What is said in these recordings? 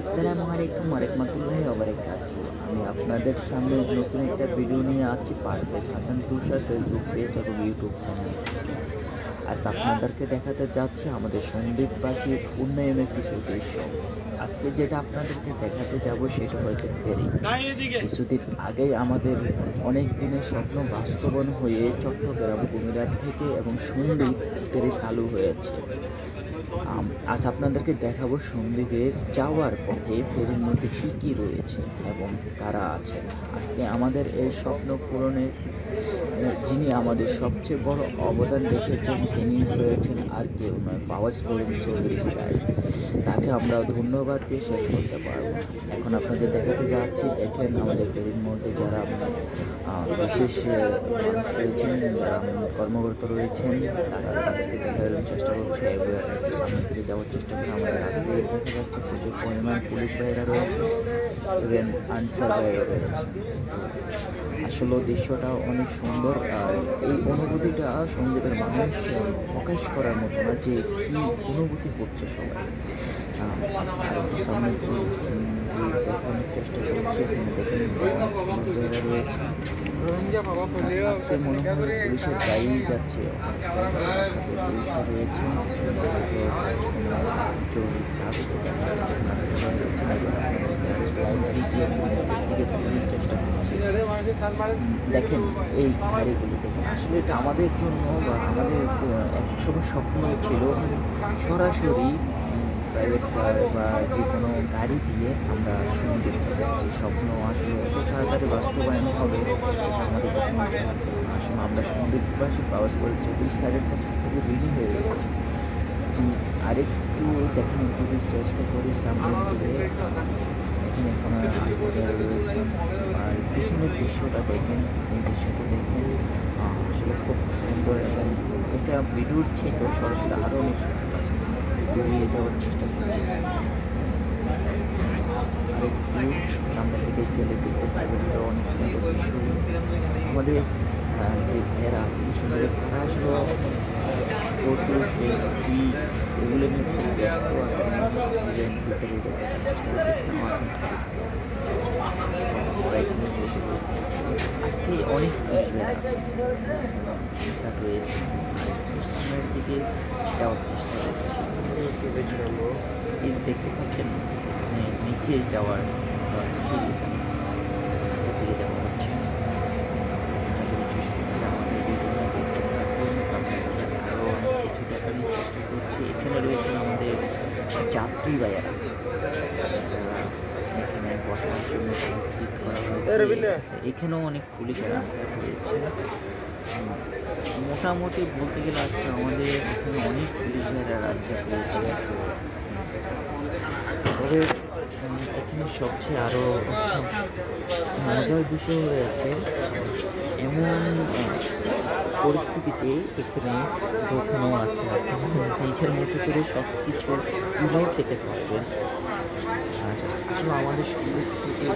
আসসালামু আলাইকুম রহমতুল্লাহ ওবরাকাত আমি আপনাদের সামনে নতুন একটা ভিডিও নিয়ে আছি পারভেজ হাসান তুষার ফেসবুক পেজ এবং ইউটিউব চ্যানেল থেকে। আজ আপনাদেরকে দেখাতে যাচ্ছে আমাদের সন্দীপবাসীর উন্নয়নের কিছু দৃশ্য। আজকে যেটা আপনাদেরকে দেখাতে যাব সেটা হচ্ছে ফেরি। কিছুদিন আগেই আমাদের অনেক দিনের স্বপ্ন বাস্তবায়ন হয়ে চট্টগ্রাম কুমিরার থেকে এবং সন্দ্বীপ ফেরি চালু হয়েছে। আজ আপনাদেরকে দেখাবো সন্দ্বীপে যাওয়ার পথে ফেরির মধ্যে কি কি রয়েছে এবং কারা আছেন। আজকে আমাদের এই স্বপ্ন পূরণের যিনি আমাদের সবচেয়ে বড় অবদান রেখেছেন তিনি হয়েছেন আর কেউ নয় ফাওয়াজ করিম চৌধুরী স্যার। তাকে আমরা ধন্যবাদ দিয়ে শেষ করতে পারব এখন আপনাদের দেখাতে যাচ্ছি দেখেন আমাদের ফেরির মধ্যে যারা বিশেষ মানুষ রয়েছেন যারা কর্মকর্তা রয়েছেন তারা তাদেরকে দেখার চেষ্টা করছে দিকে যাওয়ার চেষ্টা করে আমাদের রাস্তায় দেখা যাচ্ছে প্রচুর পরিমাণ পুলিশ ভাইরা রয়েছে ইভেন আনসার ভাইরা রয়েছে। আসলে দৃশ্যটা অনেক সুন্দর, আর এই অনুভূতিটা সন্দীপের মানুষ প্রকাশ করার মতো না যে কী অনুভূতি হচ্ছে সবাই। আর একটু সামনে চেষ্টা করছে এখানে দেখেন অনেক রয়েছে। আজকে মনে হয় পুলিশের গাড়ি যাচ্ছে সাথে পুলিশ হয়তো জরুরি চেষ্টা করছি। দেখেন এই গাড়িগুলি দেখেন আসলে এটা আমাদের জন্য বা আমাদের আহ, এক সময় স্বপ্ন ছিল সরাসরি প্রাইভেট কার বা যে কোনো গাড়ি দিয়ে আমরা সন্দীপ যাব সেই স্বপ্ন আসলে এত তাড়াতাড়ি বাস্তবায়ন হবে সেটা আমাদের কখনো জানা ছিল না। আসলে আমরা সন্দীপবাসী পাওয়াজ করে চৌধুরী স্যারের কাছে খুবই ঋণী হয়ে গেছি। আরেকটু দেখেন, যদি চেষ্টা করি সামনের দিকে, দেখেন এখানে রয়েছেন আর পিছনের দৃশ্যটা দেখেন, এই দৃশ্যটা দেখেন আসলে খুব সুন্দর এবং যেটা ভিডিওর তো সরাসরি আরও অনেক সুন্দর বেরিয়ে যাওয়ার চেষ্টা করছি। আরেকটু সামনের দিকে গেলে দেখতে পারবেন আরও অনেক সুন্দর দৃশ্য। আমাদের যে ভাইয়েরা আছেন সুন্দরের তারা আসলে ফটো সেলফি এগুলো নিয়ে খুব ব্যস্ত আছেন। ইভেন ভিতরে চেষ্টা করছে আছেন। আজকে অনেক আছেন রয়েছে। সামনের দিকে যাওয়ার চেষ্টা করছি। এই দেখতে পাচ্ছেন, এখানে নিচে যাওয়ার দিকে যাওয়া হচ্ছে। অনেক কিছু চেষ্টা করছি। এখানে রয়েছেন আমাদের যাত্রী ভাইয়ারা যারা এখানে বসার জন্য সিট করা হয়েছে। এখানেও অনেক পুলিশের আনসার উম, মোটামুটি বলতে গেলে আজকে আমাদের এখানে অনেক পুলিশ ভাইয়েরা আনসার রয়েছে। তবে এখানে সবচেয়ে আরও মজার বিষয় রয়েছে এমন পরিস্থিতিতে এখানে দোকানও আছে। আপনি নিজের মতো করে সব কিছু কিনেও খেতে পারবেন। আর আসলে আমাদের সুন্দর থেকে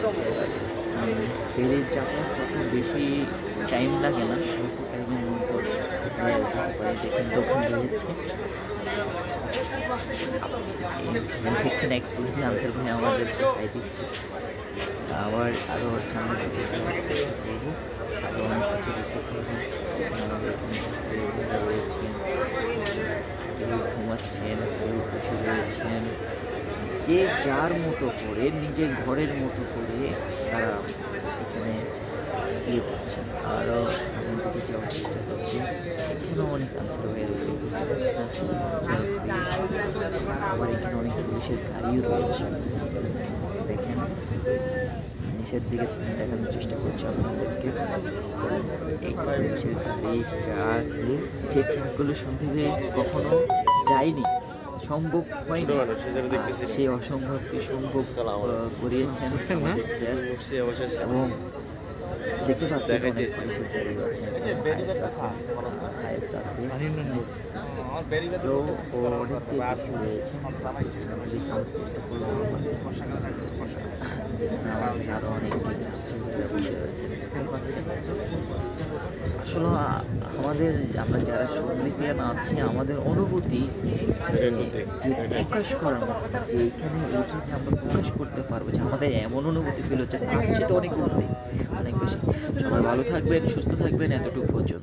ফেরির যাতায়াত তত বেশি টাইম লাগে না। অল্প টাইমের মধ্যে যেতে পারি। দেখেন, দোকান রয়েছে। দেখছেন এক পুলিশ আনসার ভাই আমাদের দিচ্ছে। আবার আরও সামনে যাওয়ার কিছু দেখতে পারবেন কেউ ঘুমাচ্ছেন কেউ বসে রয়েছেন যে যার মতো করে, নিজের ঘরের মতো করে তারা এখানে ইয়ে করছেন। আরও সামনের দিকে যাওয়ার চেষ্টা করছে। এখানেও অনেক আনসার হয়ে রয়েছে, বুঝতে আবার এখানে অনেক পুলিশের গাড়িও রয়েছে। দেখেন। নিচের দিকে দেখানোর চেষ্টা করছি আপনাদেরকে। এই গাড়ি ট্রাক যে ট্রাকগুলো সন্ধ্যে কখনো যায়নি সম্ভব হয়নি। সে অসম্ভবকে সম্ভব করিয়েছেন এবং দেখতে পাচ্ছি অনেক পুলিশের তৈরি হচ্ছে হায়েস আছে হায়েস আছে তো ও অনেকটাই বেশি রয়েছে যাওয়ার চেষ্টা করব যেখানে আমাদের আরও অনেক যাত্রীরা দেখতে পাচ্ছেন আসলে আমাদের আমরা যারা সন্দিগ্রাম আছি আমাদের অনুভূতি যে প্রকাশ করার মতো যে এখানে উঠে যে আমরা প্রকাশ করতে পারব যে আমাদের এমন অনুভূতি ফিল যে তার চেয়ে তো অনেক উন্নতি অনেক বেশি। সবাই ভালো থাকবেন সুস্থ থাকবেন এতটুকু পর্যন্ত।